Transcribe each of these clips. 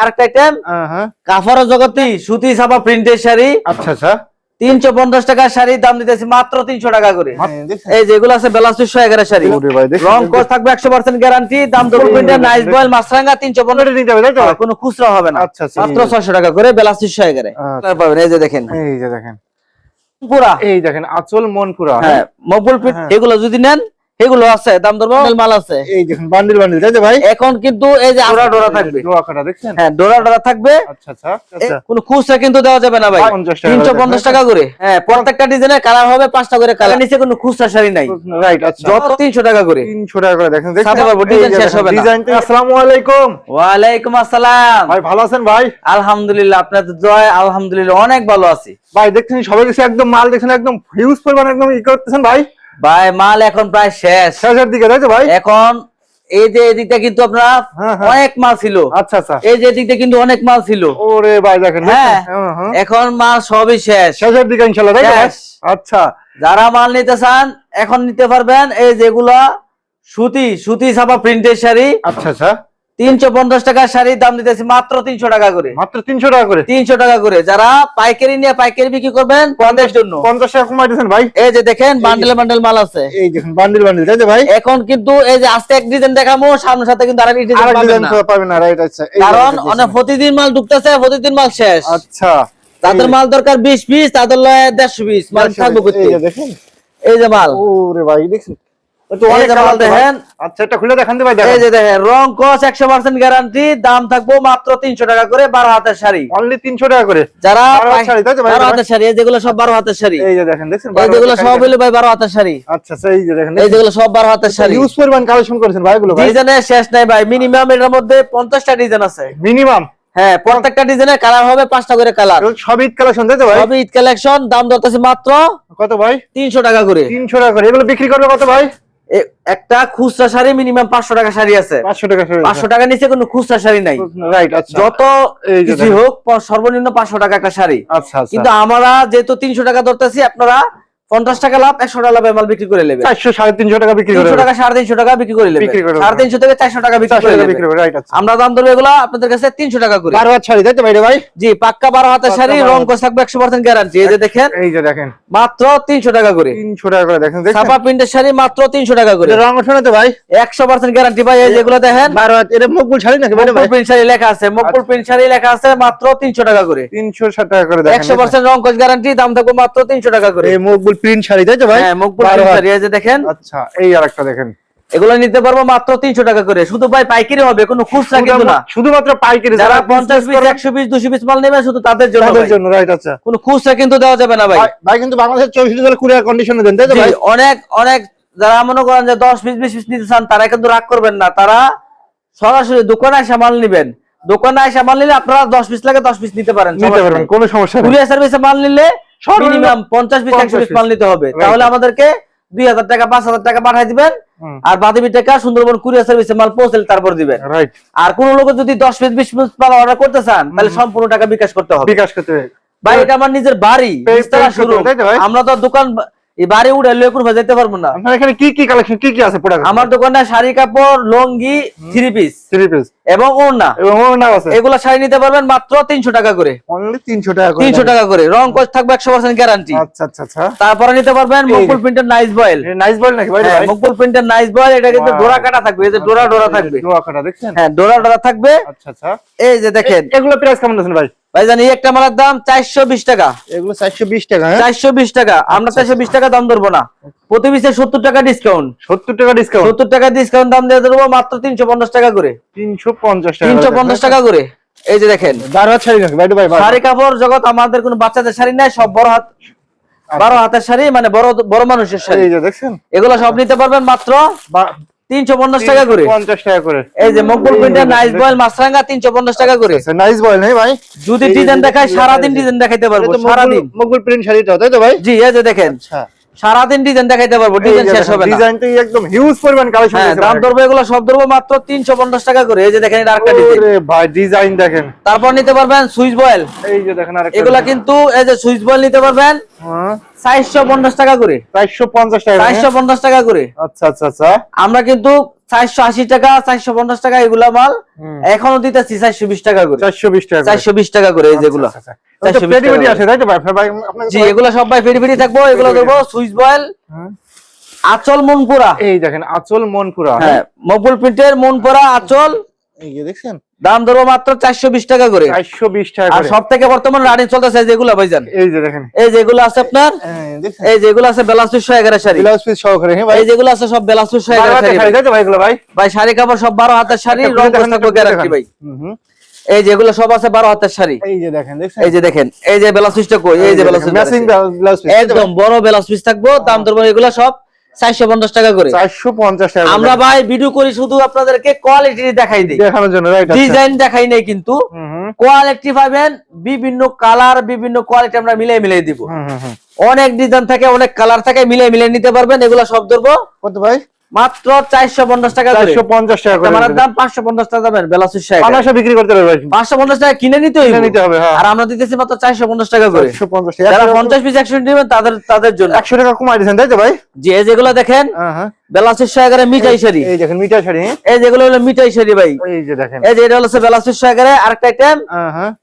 আরেকটা আইটেম কাফার জগতি সুতি ছাপা প্রিন্টের শাড়ি। আচ্ছা আচ্ছা। তিনশো পঞ্চাশ টাকার শাড়ির দাম দিতেছি মাত্র তিনশো টাকা করে। এই যেগুলো আছে বেলাস্তিশো এগারো শাড়ি? রং কোর্স থাকবে একশো পার্সেন্ট গ্যারান্টি দাম ডবল প্রিন্টার নাইস বয়েল মাছরাঙ্গা তিনশো পনেরো নিতে হবে কোনো খুচরা হবে না। আচ্ছা, আচ্ছা, মাত্র ছয়শো টাকা করে বেলাস্তিশো এগারো আচ্ছা। পাবেন এই যে দেখেন। এই যে দেখেন। পুরা এই দেখেন আচল মনপুরা। হ্যাঁ মকবুল হ্যাঁ। এগুলো যদি নেন এগুলো আছে দাম ধরবো মাল আছে। এই দেখেন বান্ডিল বান্ডিল তাই ভাই? এখন কিন্তু এই যে ডোরা ডোরা থাকবে। ডোরা কাটা দেখছেন? হ্যাঁ ডোরা ডোরা থাকবে। আচ্ছা আচ্ছা আচ্ছা। খুচরা কিন্তু দেওয়া যাবে না ভাই। 50 টাকা তিনশো করে পঞ্চাশ টাকা করে। হ্যাঁ প্রত্যেকটা ডিজাইনের কালার হবে পাঁচটা করে কালার নিচে কোনো খুচরা শাড়ি নাই। রাইট আচ্ছা। যত তিনশো টাকা করে। তিনশো টাকা করে দেখেন সাথে পারব, ডিজাইন শেষ হবে না। ডিজাইন আসসালামু আলাইকুম। ওয়ালাইকুম আসসালাম। ভাই ভালো আছেন ভাই? আলহামদুলিল্লাহ আপনাদের জয় আলহামদুলিল্লাহ অনেক ভালো আছি। ভাই দেখছেন সবাই কিছু একদম মাল দেখছেন একদম হিউজ পরিমাণ একদম ই করতেছেন ভাই। ভাই মাল এখন প্রায় শেষ। শেষের দিকে তাই তো ভাই? এখন এই যে এদিকটা কিন্তু আপনার হ্যাঁ, হ্যাঁ। অনেক মাল ছিল। আচ্ছা আচ্ছা। এই যে এদিকটা কিন্তু অনেক মাল ছিল। ওরে ভাই দেখেন হ্যাঁ? হ্যাঁ। এখন মাল সবই শেষ। শেষের দিকে ইনশাল্লাহ তাই। আচ্ছা। যারা মাল নিতে চান এখন নিতে পারবেন। এই যেগুলা সুতি সুতি ছাপা প্রিন্টের শাড়ি। আচ্ছা আচ্ছা। তিনশো পঞ্চাশ টাকার শাড়ির দাম দিতেছি মাত্র তিনশো টাকা করে। মাত্র তিনশো টাকা করে? তিনশো টাকা করে। যারা পাইকারি নিয়ে পাইকারি বিক্রি করবেন জন্য। পঞ্চাশ টাকা কমাই দিয়েছেন ভাই। এই যে দেখেন বান্ডেল বান্ডেল মাল আছে। এই দেখুন বান্ডিল বান্ডিল তাই ভাই? এখন কিন্তু এই যে আজকে এক ডিজাইন সামনের সাথে কিন্তু আরেক ডিজাইন পাবেন না। রাইট আচ্ছা কারণ অনেক প্রতিদিন মাল ঢুকতেছে প্রতিদিন মাল শেষ। আচ্ছা তাদের মাল দরকার বিশ পিস তাদের লয় দেড়শো পিস মাল থাকবে এই করতে যে দেখেন। এই যে মাল। ওরে ভাই দেখছেন একটু অনেক কালার দেখেন। আচ্ছা এটা খুলে দেখান দি ভাই এই যে দেখেন রং কস একশো পার্সেন্ট গ্যারান্টি দাম থাকব মাত্র তিনশো টাকা করে বারো হাতের শাড়ি। অনলি 300 টাকা করে। যারা বারো হাতের পাই- শাড়ি, তাই তো ভাই? বারো হাতের শাড়ি এই যেগুলো সব বারো হাতের শাড়ি। এই যে দেখেন দেখছেন? এই যেগুলো সব হইল ভাই বারো হাতের শাড়ি। আচ্ছা আচ্ছা এই যে দেখেন এই যেগুলো সব বারো হাতের শাড়ি। ইউজ পরিমাণ কালেকশন করেছেন ভাই এগুলো ভাই। ডিজাইনের শেষ নাই ভাই মিনিমাম এর মধ্যে পঞ্চাশটা ডিজাইন আছে। মিনিমাম হ্যাঁ প্রত্যেকটা ডিজাইনের কালার হবে পাঁচটা করে কালার সব ঈদ কালেকশন তাই তো ভাই? সবই ঈদ কালেকশন দাম ধরতেছে মাত্র কত ভাই? তিনশো টাকা করে। 300 টাকা করে। এগুলো বিক্রি করবে কত ভাই? একটা খুচরা শাড়ি মিনিমাম পাঁচশো টাকা শাড়ি আছে। 500 টাকা করে পাঁচশো টাকা নিচে কোনো খুচরা শাড়ি নাই। রাইট আচ্ছা। যত কিছু হোক সর্বনিম্ন পাঁচশো টাকা একটা শাড়ি। আচ্ছা আচ্ছা। কিন্তু আমরা যেহেতু তিনশো টাকা ধরতেছি আপনারা পঞ্চাশ টাকা লাভ একশো টাকা লাভে মাল বিক্রি করে নেবেন 400 350 টাকা বিক্রি তিনশো টাকা সাড়ে তিনশো টাকা বিক্রি করে সাড়ে তিনশো থেকে চারশো টাকা বিক্রি করে আমরা দাম ধরবো এগুলো আপনাদের কাছে তিনশো টাকা করে। বারো হাত শাড়ি তাই তো ভাই? জি পাক্কা বারো হাতের শাড়ি রং। থাকবে একশো পার্সেন্ট গ্যারান্টি এই যে দেখেন এই যে দেখেন। মাত্র তিনশো টাকা করে। 300 টাকা করে দেখেন ছাপা প্রিন্টের শাড়ি মাত্র তিনশো টাকা করে। রং ওঠে তো ভাই? একশো পার্সেন্ট গ্যারান্টি ভাই এই যেগুলো দেখেন। বারো হাত এটা মকবুল শাড়ি নাকি মকবুল প্রিন্ট শাড়ি লেখা আছে মকবুল আচ্ছা। প্রিন্ট শাড়ি লেখা আছে মাত্র তিনশো টাকা করে। 360 টাকা করে একশো পার্সেন্ট রং গ্যারান্টি দাম থাকবে মাত্র তিনশো টাকা করে। মকবুল প্রিন্ট শাড়ি তাই তো ভাই? হ্যাঁ মকবুল প্রিন্ট শাড়ি এই যে দেখেন। আচ্ছা এই আরেকটা দেখেন। এগুলো নিতে পারব মাত্র তিনশো টাকা করে। শুধু ভাই পাইকারি হবে কোনো খুচরা কিন্তু না। শুধুমাত্র পাইকারি যারা পঞ্চাশ পিস একশো পিস দুশো পিস মাল নেবে শুধু তাদের জন্য তাদের জন্য রাইট আচ্ছা। কোনো খুচরা কিন্তু দেওয়া যাবে না ভাই। ভাই- কিন্তু বাংলাদেশের চৌষট্টি জেলা কুরিয়ার কন্ডিশনে দেন তাই তো ভাই? অনেক অনেক যারা মনে করেন যে দশ পিস বিশ পিস নিতে চান তারা কিন্তু রাগ করবেন না। তারা সরাসরি দোকানে এসে মাল নিবেন। দোকানে এসে মাল নিলে আপনারা দশ পিস লাগে দশ পিস নিতে পারেন নিতে পারবেন কোনো সমস্যা নেই। কুরিয়ার সার্ভিসে মাল নিলে মিনিমাম পঞ্চাশ পিস একশো পিস মাল নিতে হবে। তাহলে আমাদেরকে দুই হাজার টাকা পাঁচ হাজার টাকা পাঠাই দিবেন আর বাদবি টাকা সুন্দরবন কুরিয়ার সার্ভিসে মাল পৌঁছলে তারপর দিবেন। আর কোন লোক যদি দশ পিস বিশ পিস মাল অর্ডার করতে চান তাহলে সম্পূর্ণ টাকা বিকাশ করতে হবে। বিকাশ করতে হবে। ভাই এটা আমার নিজের বাড়ি শুরু? আমরা তো দোকান করব পারব না। আপনার এখানে কি কি কালেকশন কি কি আছে প্রোডাক্ট আমার দোকানে শাড়ি কাপড় লঙ্গি থ্রি পিস থ্রি পিস এবং ওড়না। এবং ওর নাম আছে। এগুলো শাড়ি নিতে পারবেন মাত্র তিনশো টাকা করে। অনলি 300 টাকা করে। তিনশো টাকা করে। রং কোচ থাকবে একশো পার্সেন্ট গ্যারান্টি আচ্ছা আচ্ছা আচ্ছা। তারপরে নিতে পারবেন মকবুল প্রিন্টের নাইস বয়েল নাইস বল নাকি? ভাই মকবুল প্রিন্টের নাইস বয়েল এটা কিন্তু ডোরা কাটা থাকবে। এই যে ডোরা ডোরা থাকবে। ডোরা কাটা দেখছেন? হ্যাঁ ডোরা ডোরা থাকবে। আচ্ছা আচ্ছা। এই যে দেখেন। এগুলো প্রাইস কেমন আছেন ভাই? ভাই জানি একটা মালার দাম চারশো বিশ টাকা। এগুলো 420 টাকা হ্যাঁ? চারশো বিশ টাকা। আমরা চারশো বিশ টাকা দাম ধরবো না। প্রতি পিসে সত্তর টাকা ডিসকাউন্ট 70 টাকা ডিসকাউন্ট সত্তর টাকা ডিসকাউন্ট দাম দিয়ে দেবো মাত্র তিনশো পঞ্চাশ টাকা করে। 350 টাকা তিনশো পঞ্চাশ টাকা করে। এই যে দেখেন। বারো শাড়ি ভাই ভাই শাড়ি কাপড় জগৎ আমাদের কোনো বাচ্চাদের শাড়ি নাই সব বড় হাত বারো হাতের শাড়ি মানে বড় বড় মানুষের শাড়ি। এই যে দেখছেন? এগুলো সব নিতে পারবেন মাত্র বা- তিনশো পঞ্চাশ টাকা করে। 50 টাকা করে। এই যে মকবুল প্রিন্টের নাইস বয়েল মাছরাঙ্গা তিনশো পঞ্চাশ টাকা করে। নাইস বল নেই ভাই? যদি ডিজাইন দেখায় ডিজাইন দেখাইতে পারব সারাদিন। মকবুল প্রিন্ট শাড়িটা তাই তো ভাই? জি এই যে দেখেন। আচ্ছা। সারাদিন ডিজাইন দেখাইতে পারব ডিজাইন শেষ হবে একদম হিউজ পরিমাণ কালেকশন হ্যাঁ দাম ধরবো এগুলো সব ধরবো মাত্র তিনশো পঞ্চাশ টাকা করে। এই যে দেখেন এটা আরেকটা ডিজাইন ভাই ডিজাইন দেখেন। তারপর নিতে পারবেন সুইচ বয়েল। এই যে দেখেন আরেকটা এগুলা কিন্তু এই যে সুইচ বয়েল নিতে পারবেন হ্যাঁ। চারশো পঞ্চাশ টাকা করে। 450 টাকা চারশো পঞ্চাশ টাকা করে। আচ্ছা আচ্ছা আচ্ছা। আমরা কিন্তু চারশো আশি টাকা চারশো পঞ্চাশ টাকা এগুলা মাল। হুম। এখনও দিতেছি চারশো বিশ টাকা করে। চারশো বিশ টাকা চারশো বিশ টাকা করে এই যেগুলো। আচ্ছা, আচ্ছা, আচ্ছা। ওটা তো 420 পেটি পেটি টাকা আছে তাই তো ভাই? ভাই আপনার জি এগুলো সব ভাই ফেরি ফেরি থাকব এগুলো ফেরি। Switch boil. আচল মনপুরা। এই দেখেন আচল মনপুরা। হ্যাঁ মকবুল প্রিন্টের মনপুরা আচল। দেখছেন? দাম ধরবো মাত্র চারশো বিশ টাকা করে। চারশো বিশ টাকা আর সব থেকে বর্তমান রানিং চলতেছে যেগুলো ভাইজান। এই যে দেখেন। এই যেগুলো আছে আপনার এই যেগুলো আছে বেলাসুশো এগারো শাড়ি। সহকারে হ্যাঁ ভাই। এই যেগুলো আছে সব এগারো শাড়ি ভাই। এগুলো ভাই? ভাই শাড়ি কাপড় সব বারো হাতের শাড়ি রং থাকব গ্যারান্টি ভাই। এই যেগুলো সব আছে বারো হাতের শাড়ি। এই যে দেখেন এই যে দেখেন এই যে কই? এই যে একদম বড় বেলাস পিস থাকব দাম ধরবো এগুলো সব। চারশো পঞ্চাশ টাকা করে। টাকা আমরা ভাই ভিডিও করি শুধু আপনাদেরকে কোয়ালিটি দেখাই দিই। দেখানোর জন্য রাইট ডিজাইন দেখাই নাই কিন্তু। কোয়ালিটি পাবেন বিভিন্ন কালার বিভিন্ন কোয়ালিটি আমরা মিলিয়ে মিলিয়ে দিব। অনেক ডিজাইন থাকে অনেক কালার থাকে মিলে মিলিয়ে নিতে পারবেন। এগুলো সব ধরবো। কত ভাই? মাত্র চারশো পঞ্চাশ টাকা চারশো পঞ্চাশ টাকা আমার দাম পাঁচশো পঞ্চাশ টাকা দামের বেলাসুর সাহেব পানাশো বিক্রি করতে হবে পাঁচশো পঞ্চাশ টাকা কিনে নিতে হইব। নিতে হবে আর আমরা দিতেছি মাত্র চারশো পঞ্চাশ টাকা করে। যারা পঞ্চাশ পিস একশো নেবেন তাদের তাদের জন্য। একশো টাকা কমাই দিয়েছেন তাই তো ভাই? যে যেগুলো দেখেন হ্যাঁ হ্যাঁ। বেলাসুর সাহেবের মিঠাই শাড়ি। এই দেখেন মিঠা শাড়ি? এই যেগুলো হলো মিঠাই শাড়ি ভাই। এই যে দেখেন। এই যে এটা হলো বেলাসুর সাহেবের আরেকটা আইটেম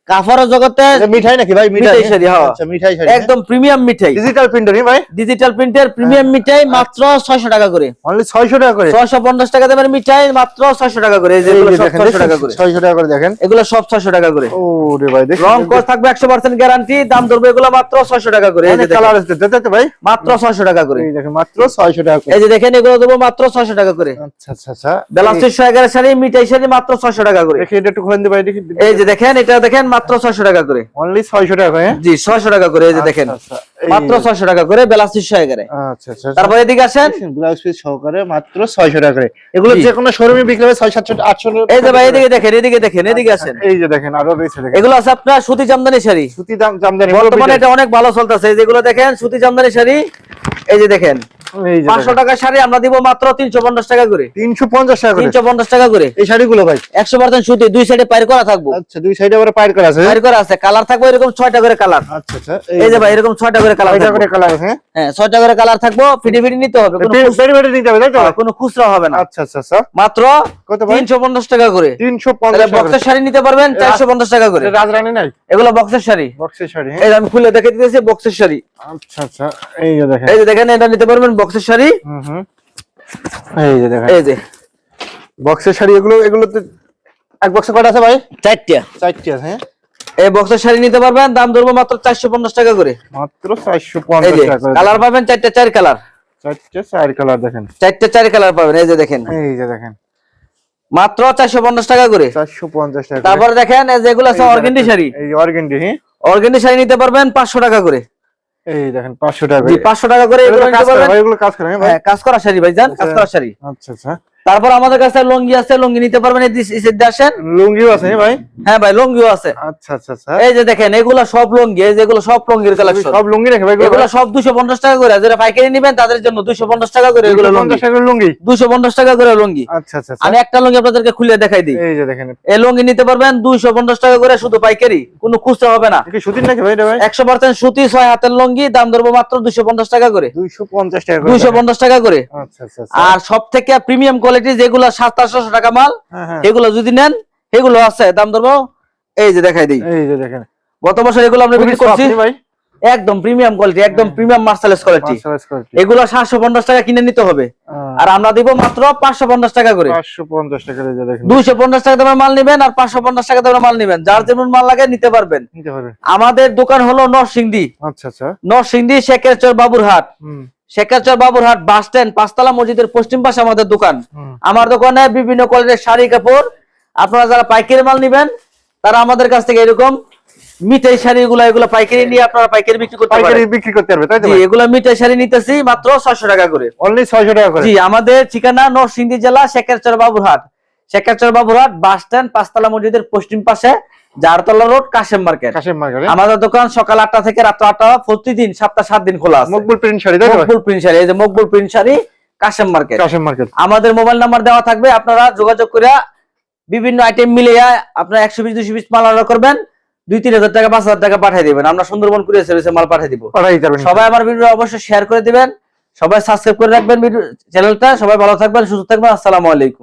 কাফারের জগতে মিঠাই নাকি ভাই? মিঠাই। মিঠাই শাড়ি, হ্যাঁ। আচ্ছা মিঠাই শাড়ি। একদম প্রিমিয়াম মিঠাই। ডিজিটাল প্রিন্টার ভাই? ডিজিটাল প্রিন্টের প্রিমিয়াম মিঠাই মাত্র ছয়শো টাকা করে। অনলি ছয়শো টাকা করে ছয়শো পঞ্চাশ টাকা দামের মিঠাই মাত্র ছয়শো টাকা করে এই যে দেখেন ছয়শো টাকা করে ছয়শো টাকা করে দেখেন এগুলো সব ছয়শো টাকা করে ও রে ভাই রং কস থাকবে একশো পার্সেন্ট গ্যারান্টি দাম ধরবে এগুলো মাত্র ছয়শো টাকা করে এই যে দেখেন, কালার আছে তাই তো ভাই মাত্র ছয়শো টাকা করে দেখেন মাত্র ছয়শো টাকা এই যে দেখেন এগুলো দেবো মাত্র ছয়শো টাকা করে আচ্ছা আচ্ছা আচ্ছা বেলাস্টিক এগারো শাড়ি মিঠাই শাড়ি মাত্র ছয়শো টাকা করে এটা একটু খুলেন ভাই এই যে দেখেন এটা দেখেন মাত্র ছয়শো টাকা করে অনলি ছয়শো টাকা হ্যাঁ? জি ছয়শো টাকা করে এই যে দেখেন আচ্ছা, আচ্ছা, মাত্র যে- ছয়শো টাকা করে বেলা এগারো এগারে। আচ্ছা আচ্ছা। তারপরে এদিকে আসেন। ব্লাউজ পিস সহকারে মাত্র ছয়শো টাকা করে। এগুলো। যে কোনো শোরুমে বিক্রি হবে ছয় সাতশো আটশো এই যে ভাই এদিকে দেখেন এদিকে দেখেন এদিকে আসেন। এই যে দেখেন আরও রয়েছে দেখেন। এগুলো আছে আপনার সুতি জামদানি শাড়ি। সুতি জামদানি বর্তমানে এটা অনেক ভালো চলতেছে। এই যেগুলো দেখেন সুতি জামদানি শাড়ি এই যে দেখেন। এই যে পাঁচশো টাকার শাড়ি আমরা দিব মাত্র তিনশো পঞ্চাশ টাকা করে। তিনশো পঞ্চাশ টাকা করে। তিনশো পঞ্চাশ টাকা করে। এই শাড়িগুলো ভাই। একশো পার্সেন্ট সুতি দুই সাইডে পাইর করা থাকব। আচ্ছা দুই সাইডে আবার পায়ের করা আছে পাইর করা আছে। কালার থাকবে এরকম ছয়টা করে কালার। আচ্ছা আচ্ছা এই যে ভাই এরকম ছয়টা করে কালার ছয়টা করে কালার আছে হ্যাঁ? হ্যাঁ করে কালার থাকব। ফিটি ফিটি নিতে হবে কোনো নিতে হবে তাই তো? হ্যাঁ, কোনো খুচরা হবে না। আচ্ছা আচ্ছা আচ্ছা। মাত্র কত ভাই? টাকা করে। টাকা বক্সের শাড়ি নিতে পারবেন চারশো পঞ্চাশ টাকা করে। এটা রাজরানী নাই? এগুলো বক্সের শাড়ি। বক্সের শাড়ি হ্যাঁ? এই আমি খুলে দেখে দিতেছি বক্সের শাড়ি। আচ্ছা আচ্ছা এই যে দেখেন। এই যে দেখেন এটা নিতে পারবেন বক্সের শাড়ি। হুম হুম। এই যে দেখেন। এই যে। বক্সের শাড়ি এগুলো এগুলোতে এক বক্সে কটা আছে ভাই? চারটা। চারটি আছে হ্যাঁ? এই বক্সের শাড়ি নিতে পারবেন দাম ধরবো মাত্র চারশো পঞ্চাশ টাকা করে। মাত্র চারশো পঞ্চাশ টাকা কালার পাবেন চারটা চার কালার চারটে চার কালার দেখেন। চারটা চার কালার পাবেন এই যে দেখেন। এই যে দেখেন। মাত্র চারশো পঞ্চাশ টাকা করে। চারশো পঞ্চাশ টাকা তারপরে দেখেন যেগুলো আছে অর্গেন্ডি শাড়ি। এই অর্গেন্ডি হ্যাঁ? অর্গেন্ডি শাড়ি নিতে পারবেন পাঁচশো টাকা করে। এই দেখেন পাঁচশো টাকা জি করে। পাঁচশো টাকা করে এগুলো এগুলো কাজ নিতে ভাই, এগুলো কাজ করে হ্যাঁ কাজ করা শাড়ি ভাই যান কাজ আচ্ছা। করা শাড়ি আচ্ছা আচ্ছা তারপর আমাদের কাছে লুঙ্গি আছে লুঙ্গি নিতে পারবেন আসেন লুঙ্গিও আছে ভাই? হ্যাঁ ভাই লুঙ্গিও আছে। আচ্ছা আচ্ছা আচ্ছা। এই যে দেখেন এগুলো সব লুঙ্গি এই যেগুলো সব লুঙ্গির কালেকশন সব লুঙ্গি রেখে ভাই এগুলো সব দুশো পঞ্চাশ টাকা করে যারা পাইকারি নিবেন তাদের জন্য দুশো পঞ্চাশ টাকা করে এগুলো লুঙ্গি। পঞ্চাশ টাকার লুঙ্গি? দুশো পঞ্চাশ টাকা করে লুঙ্গি। আচ্ছা আচ্ছা আচ্ছা। আমি একটা লুঙ্গি আপনাদেরকে খুলে দেখাই দিই। এই যে দেখেন এই লুঙ্গি নিতে পারবেন দুইশো পঞ্চাশ টাকা করে শুধু পাইকারি কোনো খুচরা হবে না। কি সুতির নাকি ভাই ভাই? একশো পার্সেন্ট সুতি ছয় হাতের লুঙ্গি দাম ধরবো মাত্র দুইশো পঞ্চাশ টাকা করে। দুইশো পঞ্চাশ টাকা করে। দুইশো দেখেন। পঞ্চাশ টাকা করে। আচ্ছা আচ্ছা আচ্ছা। আর সব থেকে প্রিমিয়াম কোয়ালিটি যেগুলো সাত আটশো টাকা মাল হ্যাঁ হ্যাঁ। এগুলো যদি নেন এগুলো আছে দাম ধরবো এই যে দেখাই দিই। এই যে দেখেন। গত বছর এগুলো আমরা বিক্রি করছি ভাই। একদম প্রিমিয়াম কোয়ালিটি একদম প্রিমিয়াম মার্সালেস কোয়ালিটি এগুলো সাতশো পঞ্চাশ টাকা কিনে নিতে হবে। আর আমরা দিব মাত্র পাঁচশো পঞ্চাশ টাকা করে দুইশো পঞ্চাশ টাকা দামের মাল নিবেন আর পাঁচশো পঞ্চাশ টাকা দামের মাল নিবেন। যার যেমন মাল লাগে নিতে পারবেন। আমাদের দোকান হলো নরসিংদী। আচ্ছা আচ্ছা। নরসিংদী শেখেরচর বাবুরহাট। হুম শেখেরচর বাবুরহাট বাস স্ট্যান্ড পাঁচতলা মসজিদের পশ্চিম পাশে আমাদের দোকান। আমার দোকানে বিভিন্ন কোয়ালিটির শাড়ি কাপড়। আপনারা যারা পাইকারি মাল নিবেন তারা আমাদের কাছ থেকে এরকম মিঠাই শাড়ি এগুলো এগুলো পাইকারি নিয়ে আপনারা পাইকারি বিক্রি করতে পাইকারি বিক্রি করতে পারবে তাই তো এগুলো মিঠাই শাড়ি নিতেছি মাত্র ছয়শো টাকা করে। অনলি ছয়শো টাকা করে? জি আমাদের ঠিকানা নরসিংদী জেলা শেখেরচর বাবুরহাট। শেখেরচর বাবুরহাট বাস স্ট্যান্ড পাঁচতলা মসজিদের পশ্চিম পাশে। Jartala road Kashem market. Kashem মার্কেটে। আমাদের দোকান সকাল আটটা থেকে রাত্র আটটা প্রতিদিন সপ্তাহ সাত দিন খোলা আছে। মকবুল প্রিন্ট শাড়ি মকবুল প্রিন্ট শাড়ি এই যে Maqbool print sari Kashem market. Kashem market. আমাদের মোবাইল নাম্বার দেওয়া থাকবে আপনারা যোগাযোগ করে বিভিন্ন আইটেম মিলিয়ে আপনারা একশো পিস দুশো পিস মাল অর্ডার করবেন দুই তিন হাজার টাকা পাঁচ হাজার টাকা পাঠিয়ে দিবেন। আমরা সুন্দরবন কুরিয়ার সার্ভিসে মাল পাঠিয়ে দিব। সবাই আমার ভিডিও অবশ্যই শেয়ার করে দিবেন। সবাই সাবস্ক্রাইব করে রাখবেন চ্যানেলটা সবাই ভালো থাকবেন সুস্থ থাকবেন। আসসালামু আলাইকুম।